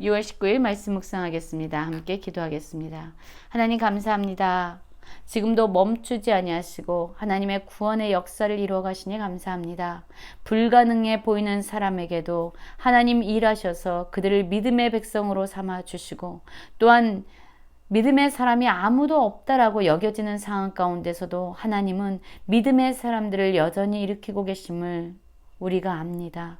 6월 19일 말씀 묵상하겠습니다. 함께 기도하겠습니다. 하나님 감사합니다. 지금도 멈추지 아니하시고 하나님의 구원의 역사를 이루어 가시니 감사합니다. 불가능해 보이는 사람에게도 하나님 일하셔서 그들을 믿음의 백성으로 삼아 주시고 또한 믿음의 사람이 아무도 없다라고 여겨지는 상황 가운데서도 하나님은 믿음의 사람들을 여전히 일으키고 계심을 우리가 압니다.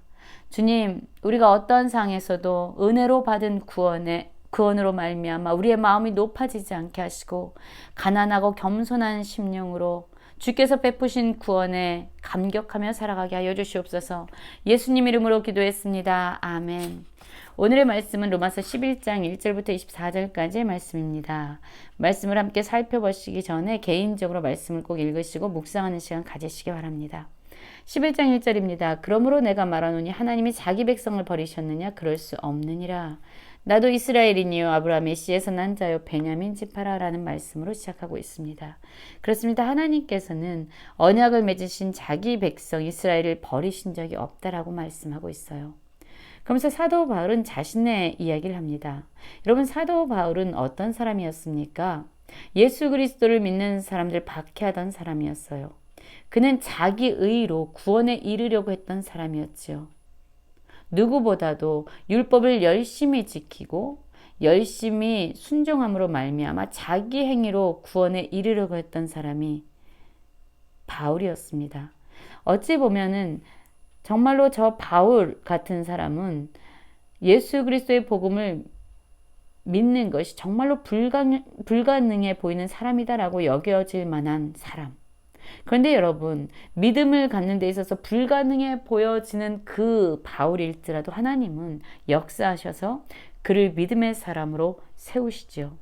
주님, 우리가 어떤 상에서도 은혜로 받은 구원에 구원으로 말미암아 우리의 마음이 높아지지 않게 하시고 가난하고 겸손한 심령으로 주께서 베푸신 구원에 감격하며 살아가게 하여 주시옵소서. 예수님 이름으로 기도했습니다. 아멘. 오늘의 말씀은 로마서 11장 1절부터 24절까지의 말씀입니다. 말씀을 함께 살펴보시기 전에 개인적으로 말씀을 꼭 읽으시고 묵상하는 시간 가지시기 바랍니다. 11장 1절입니다. 그러므로 내가 말하노니 하나님이 자기 백성을 버리셨느냐 그럴 수 없느니라. 나도 이스라엘이니요 아브라함의 씨에서 난 자요 베냐민 지파라라는 말씀으로 시작하고 있습니다. 그렇습니다. 하나님께서는 언약을 맺으신 자기 백성 이스라엘을 버리신 적이 없다라고 말씀하고 있어요. 그러면서 사도 바울은 자신의 이야기를 합니다. 여러분 사도 바울은 어떤 사람이었습니까? 예수 그리스도를 믿는 사람들 박해하던 사람이었어요. 그는 자기 의로 구원에 이르려고 했던 사람이었지요. 누구보다도 율법을 열심히 지키고 열심히 순종함으로 말미암아 자기 행위로 구원에 이르려고 했던 사람이 바울이었습니다. 어찌 보면은 정말로 저 바울 같은 사람은 예수 그리스도의 복음을 믿는 것이 정말로 불가능, 불가능해 보이는 사람이다라고 여겨질 만한 사람. 그런데 여러분, 믿음을 갖는 데 있어서 불가능해 보여지는 그 바울일지라도 하나님은 역사하셔서 그를 믿음의 사람으로 세우시지요.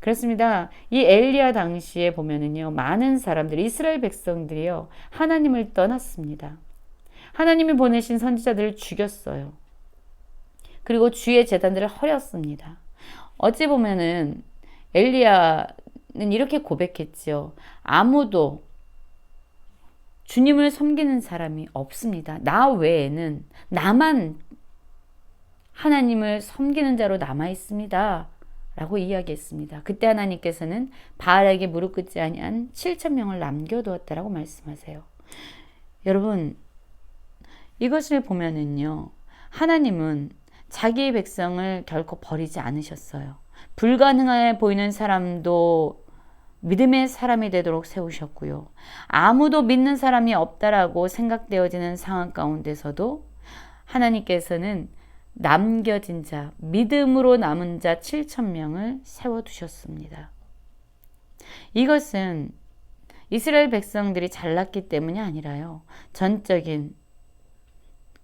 그렇습니다. 이 엘리야 당시에 보면은요, 많은 사람들이 이스라엘 백성들이요, 하나님을 떠났습니다. 하나님이 보내신 선지자들을 죽였어요. 그리고 주의 재단들을 허렸습니다. 어찌 보면은 엘리야는 이렇게 고백했지요. 아무도 주님을 섬기는 사람이 없습니다. 나 외에는 나만 하나님을 섬기는 자로 남아 있습니다. 라고 이야기했습니다. 그때 하나님께서는 바알에게 무릎 꿇지 아니한 7천 명을 남겨두었다라고 말씀하세요. 여러분 이것을 보면은요. 하나님은 자기의 백성을 결코 버리지 않으셨어요. 불가능해 보이는 사람도 믿음의 사람이 되도록 세우셨고요. 아무도 믿는 사람이 없다라고 생각되어지는 상황 가운데서도 하나님께서는 남겨진 자, 믿음으로 남은 자 7천 명을 세워두셨습니다. 이것은 이스라엘 백성들이 잘났기 때문이 아니라요. 전적인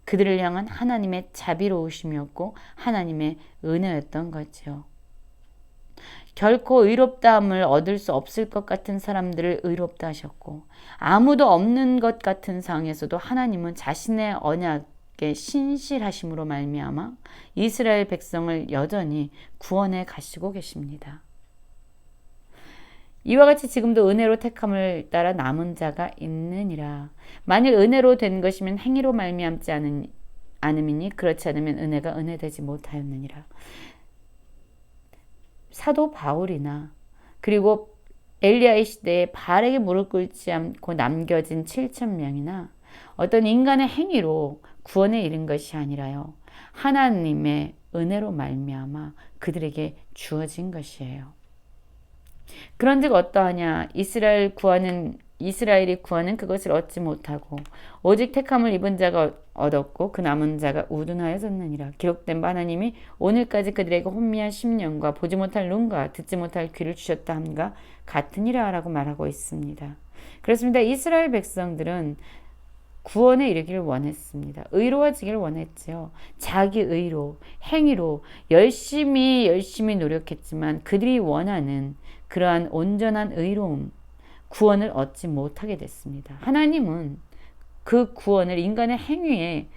그들을 향한 하나님의 자비로우심이었고 하나님의 은혜였던 거죠. 결코 의롭다함을 얻을 수 없을 것 같은 사람들을 의롭다 하셨고 아무도 없는 것 같은 상황에서도 하나님은 자신의 언약 신실하심으로 말미암아 이스라엘 백성을 여전히 구원해 가시고 계십니다. 이와 같이 지금도 은혜로 택함을 따라 남은 자가 있느니라. 만일 은혜로 된 것이면 행위로 말미암지 않은 않음이니 그렇지 않으면 은혜가 은혜되지 못하였느니라. 사도 바울이나 그리고 엘리야의 시대에 바알에게 무릎 꿇지 않고 남겨진 7천 명이나 어떤 인간의 행위로 구원에 이른 것이 아니라요. 하나님의 은혜로 말미암아 그들에게 주어진 것이에요. 그런즉 어떠하냐 이스라엘 구하는 이스라엘이 구하는 그것을 얻지 못하고 오직 택함을 입은 자가 얻었고 그 남은 자가 우둔하여졌느니라 기록된 바 하나님이 오늘까지 그들에게 혼미한 심령과 보지 못할 눈과 듣지 못할 귀를 주셨다 함과 같으니라라고 말하고 있습니다. 그렇습니다. 이스라엘 백성들은 구원에 이르기를 원했습니다. 의로워지기를 원했지요. 자기 의로, 행위로 열심히 열심히 노력했지만 그들이 원하는 그러한 온전한 의로움, 구원을 얻지 못하게 됐습니다. 하나님은 그 구원을 인간의 행위에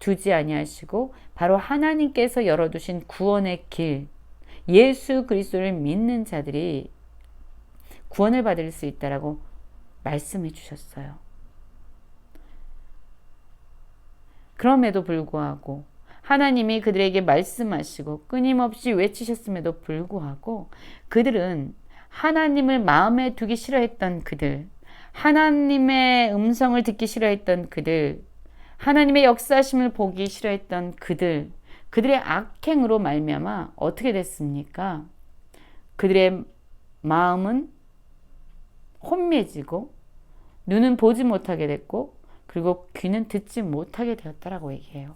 두지 아니하시고 바로 하나님께서 열어두신 구원의 길, 예수 그리스도를 믿는 자들이 구원을 받을 수 있다라고 말씀해 주셨어요. 그럼에도 불구하고 하나님이 그들에게 말씀하시고 끊임없이 외치셨음에도 불구하고 그들은 하나님을 마음에 두기 싫어했던 그들, 하나님의 음성을 듣기 싫어했던 그들, 하나님의 역사심을 보기 싫어했던 그들, 그들의 악행으로 말미암아 어떻게 됐습니까? 그들의 마음은 혼미해지고 눈은 보지 못하게 됐고 그리고 귀는 듣지 못하게 되었다라고 얘기해요.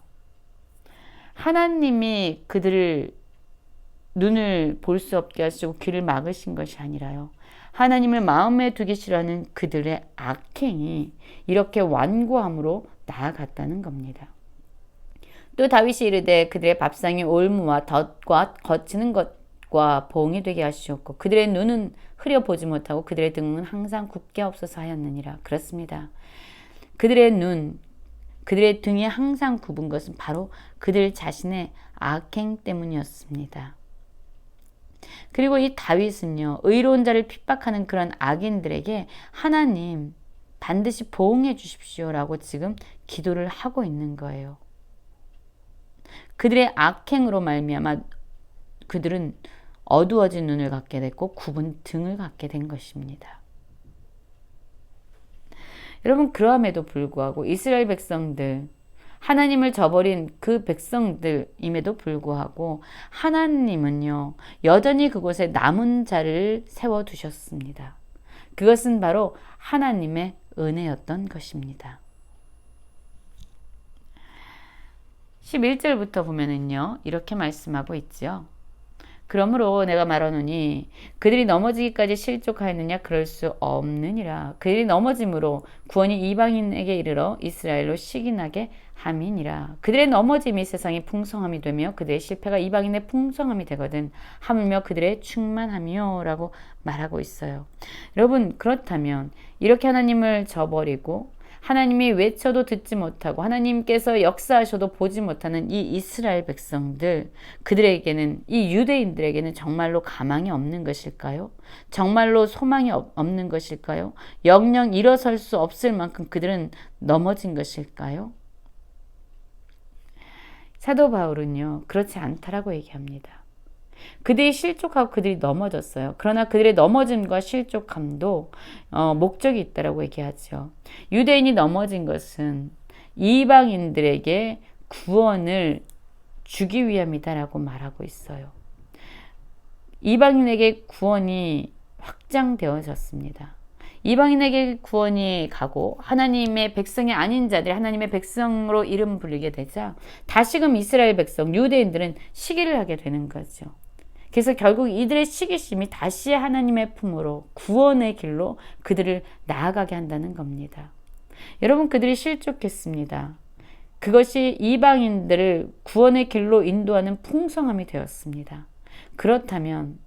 하나님이 그들을 눈을 볼 수 없게 하시고 귀를 막으신 것이 아니라요. 하나님을 마음에 두기 싫어하는 그들의 악행이 이렇게 완고함으로 나아갔다는 겁니다. 또 다윗이 이르되 그들의 밥상이 올무와 덫과 거치는 것과 봉이 되게 하시었고 그들의 눈은 흐려 보지 못하고 그들의 등은 항상 굽게 없어서 하였느니라. 그렇습니다. 그들의 눈, 그들의 등이 항상 굽은 것은 바로 그들 자신의 악행 때문이었습니다. 그리고 이 다윗은요, 의로운 자를 핍박하는 그런 악인들에게 하나님 반드시 보응해 주십시오 라고 지금 기도를 하고 있는 거예요. 그들의 악행으로 말미암아 그들은 어두워진 눈을 갖게 됐고 굽은 등을 갖게 된 것입니다. 여러분 그러함에도 불구하고 이스라엘 백성들 하나님을 저버린 그 백성들임에도 불구하고 하나님은요 여전히 그곳에 남은 자를 세워 두셨습니다. 그것은 바로 하나님의 은혜였던 것입니다. 11절부터 보면은요 이렇게 말씀하고 있죠. 그러므로 내가 말하노니 그들이 넘어지기까지 실족하였느냐? 그럴 수 없느니라. 그들이 넘어짐으로 구원이 이방인에게 이르러 이스라엘로 시기나게 함이니라. 그들의 넘어짐이 세상의 풍성함이 되며 그들의 실패가 이방인의 풍성함이 되거든 하물며 그들의 충만함이요라고 말하고 있어요. 여러분 그렇다면 이렇게 하나님을 저버리고 하나님이 외쳐도 듣지 못하고 하나님께서 역사하셔도 보지 못하는 이 이스라엘 백성들, 그들에게는, 이 유대인들에게는 정말로 가망이 없는 것일까요? 정말로 소망이 없는 것일까요? 영영 일어설 수 없을 만큼 그들은 넘어진 것일까요? 사도 바울은요, 그렇지 않다라고 얘기합니다. 그들이 실족하고 그들이 넘어졌어요. 그러나 그들의 넘어짐과 실족함도 어, 목적이 있다라고 얘기하죠. 유대인이 넘어진 것은 이방인들에게 구원을 주기 위함이다라고 말하고 있어요. 이방인에게 구원이 확장되어졌습니다. 이방인에게 구원이 가고 하나님의 백성이 아닌 자들이 하나님의 백성으로 이름 불리게 되자 다시금 이스라엘 백성 유대인들은 시기를 하게 되는 거죠. 그래서 결국 이들의 시기심이 다시 하나님의 품으로 구원의 길로 그들을 나아가게 한다는 겁니다. 여러분 그들이 실족했습니다. 그것이 이방인들을 구원의 길로 인도하는 풍성함이 되었습니다. 그렇다면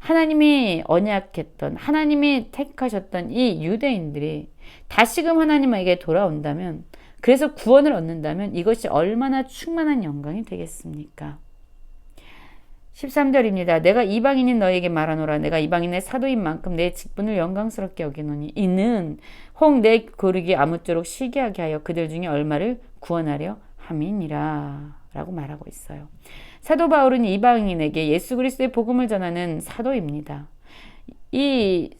하나님이 언약했던 하나님이 택하셨던 이 유대인들이 다시금 하나님에게 돌아온다면 그래서 구원을 얻는다면 이것이 얼마나 충만한 영광이 되겠습니까? 13절입니다. 내가 이방인인 너에게 말하노라. 내가 이방인의 사도인 만큼 내 직분을 영광스럽게 여기노니 이는 혹내 고르기 아무쪼록 시기하게 하여 그들 중에 얼마를 구원하려 함이니라. 라고 말하고 있어요. 사도 바울은 이방인에게 예수 그리스도의 복음을 전하는 사도입니다. 이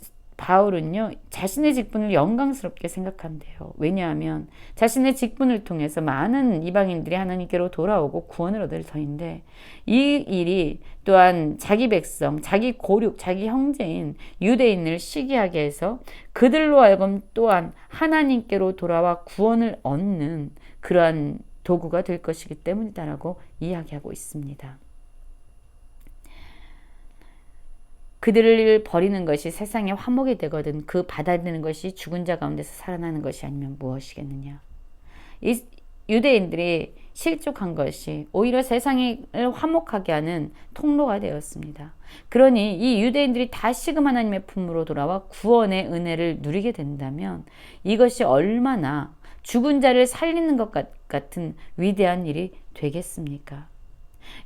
바울은요, 자신의 직분을 영광스럽게 생각한대요. 왜냐하면 자신의 직분을 통해서 많은 이방인들이 하나님께로 돌아오고 구원을 얻을 터인데 이 일이 또한 자기 백성, 자기 고륙, 자기 형제인 유대인을 시기하게 해서 그들로 하여금 또한 하나님께로 돌아와 구원을 얻는 그러한 도구가 될 것이기 때문이다라고 이야기하고 있습니다. 그들을 버리는 것이 세상의 화목이 되거든 그 받아들이는 것이 죽은 자 가운데서 살아나는 것이 아니면 무엇이겠느냐. 이 유대인들이 실족한 것이 오히려 세상을 화목하게 하는 통로가 되었습니다. 그러니 이 유대인들이 다시금 하나님의 품으로 돌아와 구원의 은혜를 누리게 된다면 이것이 얼마나 죽은 자를 살리는 것 같은 위대한 일이 되겠습니까?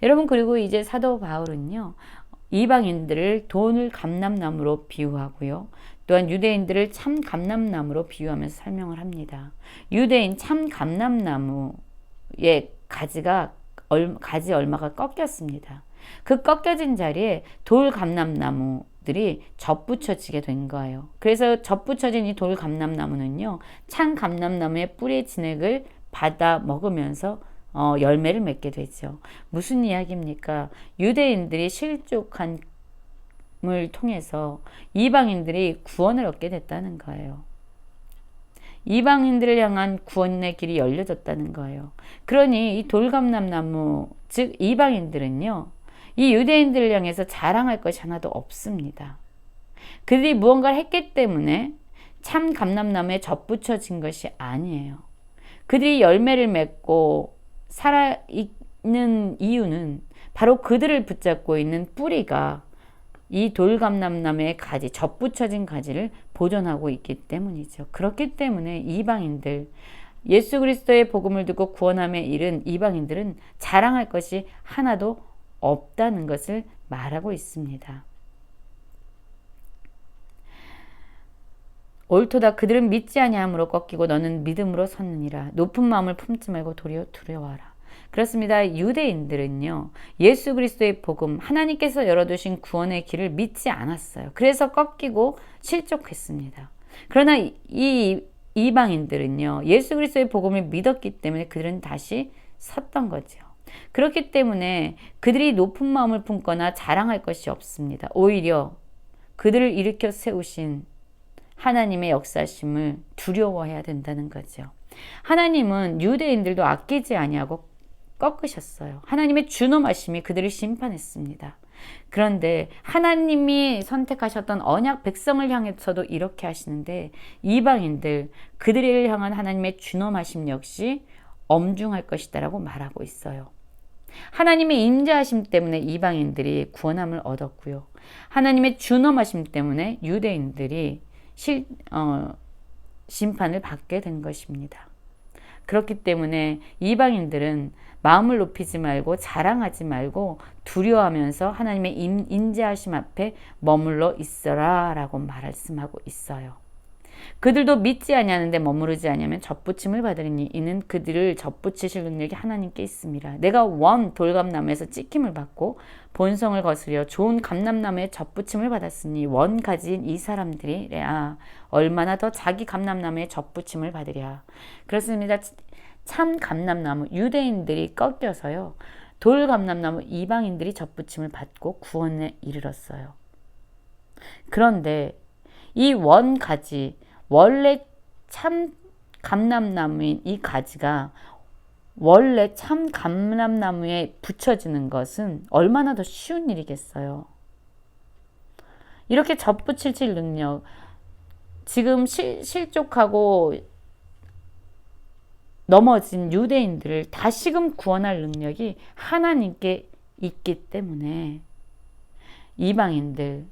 여러분 그리고 이제 사도 바울은요. 이방인들을 돈을 감람나무로 비유하고요. 또한 유대인들을 참 감람나무로 비유하면서 설명을 합니다. 유대인 참 감람나무의 가지가 가지 얼마가 꺾였습니다. 그 꺾여진 자리에 돌 감람나무들이 접붙여지게 된 거예요. 그래서 접붙여진 이 돌 감람나무는요, 참 감람나무의 뿌리 진액을 받아 먹으면서 어, 열매를 맺게 되죠. 무슨 이야기입니까? 유대인들이 실족한 을 통해서 이방인들이 구원을 얻게 됐다는 거예요. 이방인들을 향한 구원의 길이 열려졌다는 거예요. 그러니 이 돌감람나무, 즉 이방인들은요, 이 유대인들을 향해서 자랑할 것이 하나도 없습니다. 그들이 무언가를 했기 때문에 참 감람나무에 접붙여진 것이 아니에요. 그들이 열매를 맺고 살아 있는 이유는 바로 그들을 붙잡고 있는 뿌리가 이 돌감람나무의 가지, 접붙여진 가지를 보존하고 있기 때문이죠. 그렇기 때문에 이방인들, 예수 그리스도의 복음을 듣고 구원함에 이른 이방인들은 자랑할 것이 하나도 없다는 것을 말하고 있습니다. 옳도다 그들은 믿지 아니함으로 꺾이고 너는 믿음으로 섰느니라 높은 마음을 품지 말고 도리어 두려워하라 그렇습니다. 유대인들은요, 예수 그리스도의 복음, 하나님께서 열어두신 구원의 길을 믿지 않았어요. 그래서 꺾이고 실족했습니다. 그러나 이 이방인들은요, 예수 그리스도의 복음을 믿었기 때문에 그들은 다시 섰던 거죠. 그렇기 때문에 그들이 높은 마음을 품거나 자랑할 것이 없습니다. 오히려 그들을 일으켜 세우신 하나님의 역사심을 두려워해야 된다는 거죠. 하나님은 유대인들도 아끼지 아니하고 꺾으셨어요. 하나님의 준엄하심이 그들을 심판했습니다. 그런데 하나님이 선택하셨던 언약 백성을 향해서도 이렇게 하시는데 이방인들 그들을 향한 하나님의 준엄하심 역시 엄중할 것이다라고 말하고 있어요. 하나님의 인자하심 때문에 이방인들이 구원함을 얻었고요. 하나님의 준엄하심 때문에 유대인들이 실, 어, 심판을 받게 된 것입니다. 그렇기 때문에 이방인들은 마음을 높이지 말고 자랑하지 말고 두려워하면서 하나님의 인지하심 앞에 머물러 있어라 라고 말씀하고 있어요. 그들도 믿지 아니하는데 머무르지 아니하면 접붙임을 받으리니 이는 그들을 접붙이실 능력이 하나님께 있습니다. 내가 원 돌감나무에서 찍힘을 받고 본성을 거스려 좋은 감람나무에 접붙임을 받았으니 원 가진 이 사람들이 아 얼마나 더 자기 감람나무에 접붙임을 받으랴. 그렇습니다. 참 감람나무 유대인들이 꺾여서요. 돌 감람나무 이방인들이 접붙임을 받고 구원에 이르렀어요. 그런데 이 원 가지 원래 참 감람나무인 이 가지가 원래 참 감람나무에 붙여지는 것은 얼마나 더 쉬운 일이겠어요. 이렇게 접붙일 능력, 지금 실, 실족하고 넘어진 유대인들을 다시금 구원할 능력이 하나님께 있기 때문에 이방인들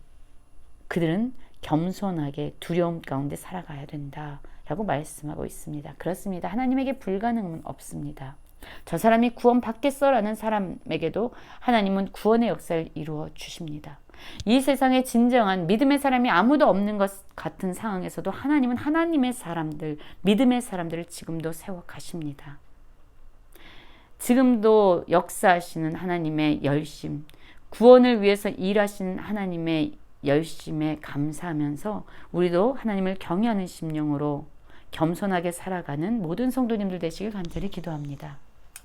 그들은 겸손하게 두려움 가운데 살아가야 된다 라고 말씀하고 있습니다. 그렇습니다. 하나님에게 불가능은 없습니다. 저 사람이 구원 받겠어 라는 사람에게도 하나님은 구원의 역사를 이루어 주십니다. 이 세상에 진정한 믿음의 사람이 아무도 없는 것 같은 상황에서도 하나님은 하나님의 사람들, 믿음의 사람들을 지금도 세워 가십니다. 지금도 역사하시는 하나님의 열심, 구원을 위해서 일하시는 하나님의 열심에 감사하면서 우리도 하나님을 경외하는 심령으로 겸손하게 살아가는 모든 성도님들 되시길 간절히 기도합니다.